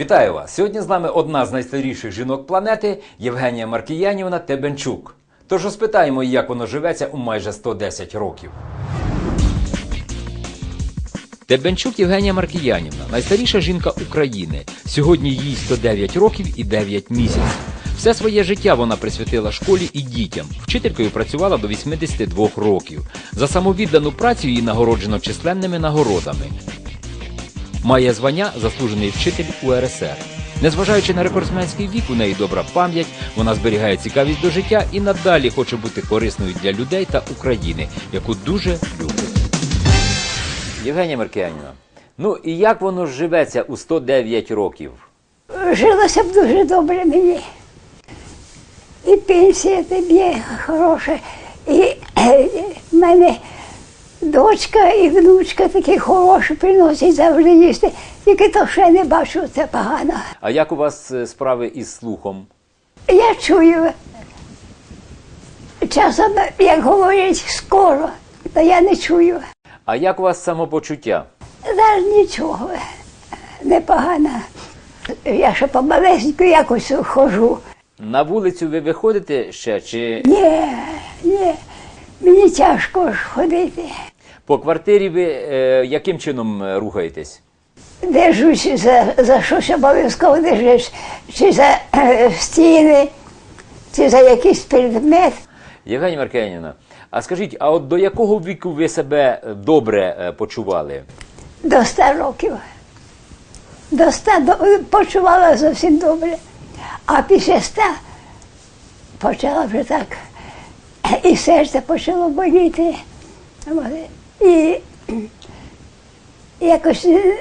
Вітаю вас! Сьогодні з нами одна з найстаріших жінок планети Євгенія Маркіянівна Тебенчук. Тож розпитаємо, як воно живеться у майже 110 років. Тебенчук Євгенія Маркіянівна найстаріша жінка України. Сьогодні їй 109 років і 9 місяців. Все своє життя вона присвятила школі і дітям. Вчителькою працювала до 82 років. За самовіддану працю її нагороджено численними нагородами. Має звання заслужений вчитель УРСР. Незважаючи на рекордсменський вік, у неї добра пам'ять, вона зберігає цікавість до життя і надалі хоче бути корисною для людей та України, яку дуже любить. Євгенія Маркіянівна, ну і як воно живеться у 109 років? Жилося б дуже добре мені. І пенсія тобі хороша, і е, в мене дочка і внучка такі хороші приносять завжди їсти. Тільки то ще не бачу, це погано. А як у вас е, справи із слухом? Я чую, часом, як говорять, скоро, то я не чую. А як у вас самопочуття? Зараз нічого, непогано. Я ще помалесеньку якось хожу. На вулицю ви виходите ще чи Ні, ні, мені тяжко ж ходити. по квартирі ви е, яким чином е, рухаєтесь? Держусь за, за щось обов'язково держиш, чи за е, стіни, чи за якийсь предмет. Євгенія Маркіянівна, а скажіть, а от до якого віку ви себе е, добре е, почували? До ста років. До ста до- почувала зовсім добре. А після ста почала вже так. І серце почало боліти. І якось е,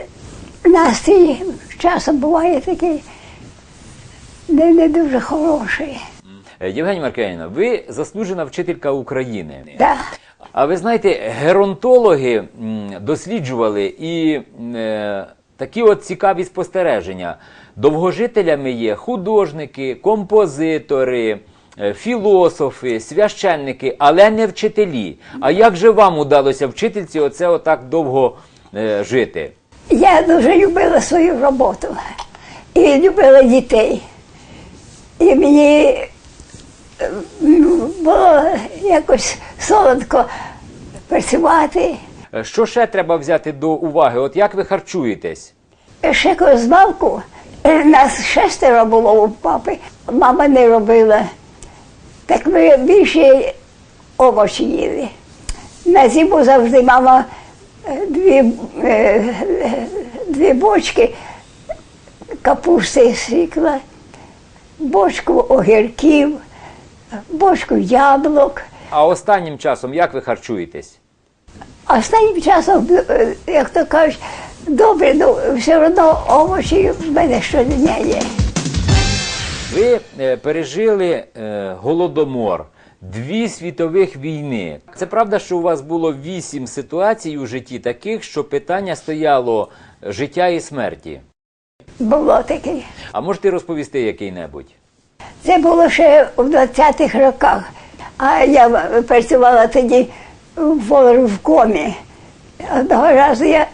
настрій часом буває такий не, не дуже хороший. Е, Євгенія Маркіянівна, ви заслужена вчителька України. Да. А ви знаєте, геронтологи досліджували і е, такі от цікаві спостереження. Довгожителями є художники, композитори, філософи, священники, але не вчителі. А як же вам удалося вчительці оце отак довго е, жити? Я дуже любила свою роботу і любила дітей. І мені е, ну, було якось солодко працювати. Е, Що ще треба взяти до уваги? От як ви харчуєтесь? Ще коли з малку, е, нас шестеро було у папи, мама не робила. Так ми більше овочі їли. На зиму завжди мама е, дві, е, дві бочки капусти сікла, бочку огірків, бочку яблук. А останнім часом як ви харчуєтесь? Останнім часом, е, як то кажуть, добре, ну все одно овочі в мене щодня є. Ви е, пережили е, голодомор, дві світових війни. Це правда, що у вас було вісім ситуацій у житті таких, що питання стояло життя і смерті. Було таке. А можете розповісти який-небудь? Це було ще у 20-х роках. А я працювала тоді в Волровкомі. Одного разу я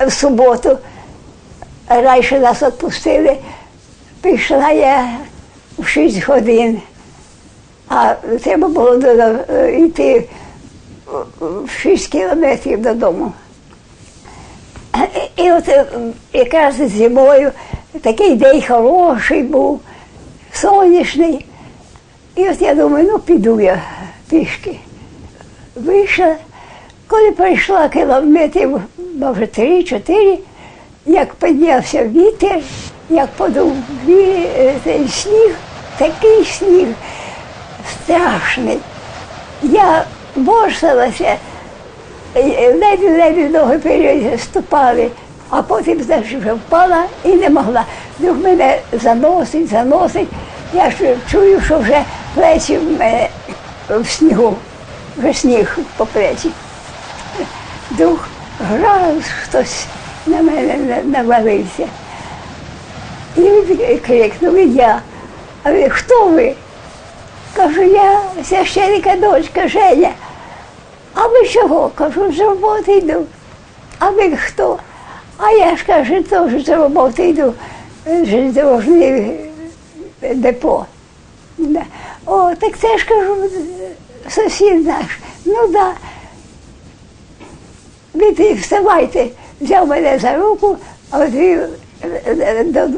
в суботу раніше нас відпустили. Пішла я в 6 годин, а треба було йти в 6 кілометрів додому. І от е, якраз зимою такий день хороший був, сонячний. І от я думаю, ну піду я пішки. Вийшла, коли пройшла кілометрів, може, три-чотири, як піднявся вітер, як ві- е, цей сніг, такий сніг страшний. Я борсалася, ледве-ледве ноги переступали, а потім знаєш, вже впала і не могла. Вдруг мене заносить, заносить. Я ж чую, що вже плечі в мене в снігу, вже сніг по плечі. Вдруг раз хтось на мене навалився. І і я. А він, хто ви? Кажу, я священика дочка Женя. А ви чого? Кажу, з роботи йду. А ви хто? А я ж каже, теж з роботи йду. железнодорожне депо. Да. О, так це ж кажу, сусід наш. Ну да. Ви вставайте, взяв мене за руку, а відвів е, до-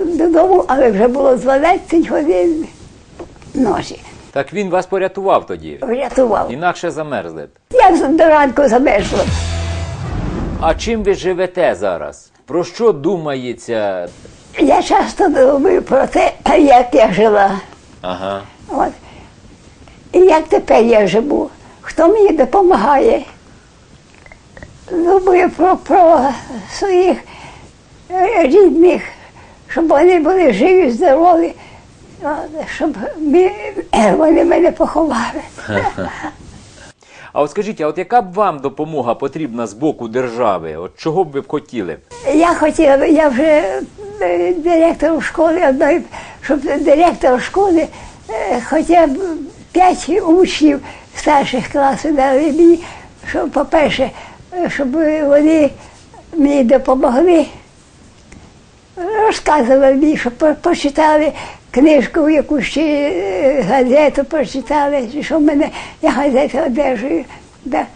додому, але вже було 12 годин ночі. Так він вас порятував тоді. Врятував. Інакше замерзли б. Я до ранку замерзла. А чим ви живете зараз? Про що думається? Я часто думаю про те, як я жила. Ага. От. І як тепер я живу? Хто мені допомагає? Думаю про, про своїх рідних, щоб вони були живі, здорові, щоб вони мене поховали. А от скажіть, а от яка б вам допомога потрібна з боку держави? От чого б ви б хотіли? Я хотіла, я вже е, директор школи одної, щоб директор школи е, хоча б п'ять учнів старших класів дали мені, щоб, по-перше, е, щоб вони мені допомогли, розказували мені, по- почитали книжку, якусь чи е, газету почитали, чи що в мене я газету одержую. Да.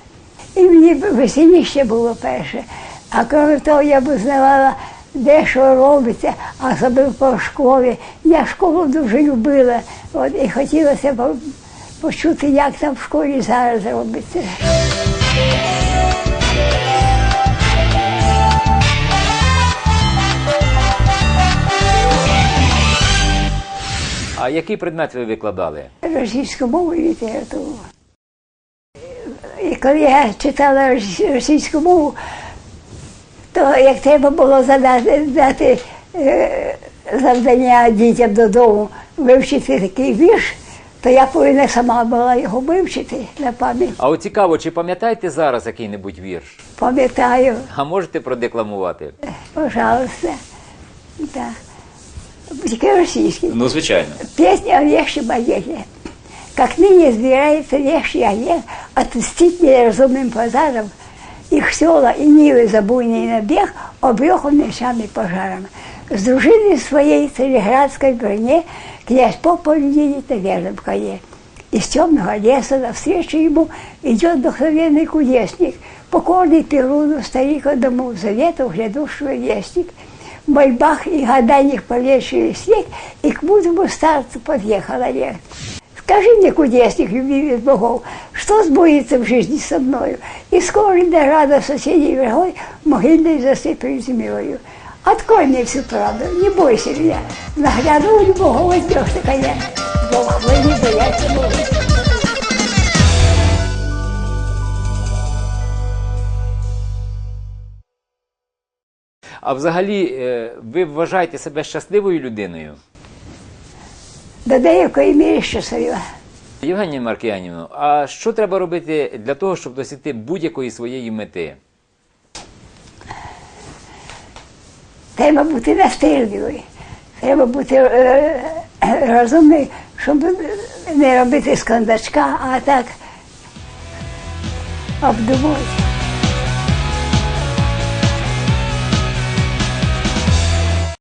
І мені веселіше було перше. А крім того, я б узнавала, де що робиться, а особливо по школі. Я школу дуже любила. От, і хотілося б почути, як там в школі зараз робиться. А який предмет ви викладали? російську мову і літературу. І коли я читала російську мову, то як треба було задати дати е, завдання дітям додому вивчити такий вірш, то я повинна сама була його вивчити на пам'ять. А от цікаво, чи пам'ятаєте зараз який-небудь вірш? Пам'ятаю, А можете продекламувати? пожалуйста. Да. Тільки російський. Ну, звичайно. Песня о вещи боезе. Как ныне сбирается вещий олег отпустить неразумным пожаром, их села и нивы за буйный набег обрехал ночами пожаром. С дружиной своей цареградской броне князь Попов едет на верном коне. Из темного леса навстречу ему идет вдохновенный кудесник, покорный Перуну, старик одному заветов грядущего вестник. В мольбах и гаданиях повешали снег, и к мудрому старцу подъехал Олег. Скажи мне, кудесник, любимец богов, что сбудется в жизни со мною? И скоро ли рада соседей врагой могильной засыплю землею? Открой мне всю правду, не бойся меня. Нагляду любого возьмешь на коня. Бог вы не бояться Бога. А взагалі, е, ви вважаєте себе щасливою людиною? До деякої міри щаслива. Євгенія Маркіянівна, а що треба робити для того, щоб досягти будь-якої своєї мети? Треба бути настирливою, треба бути е, розумною, щоб не робити з кондачка, а так обдумувати.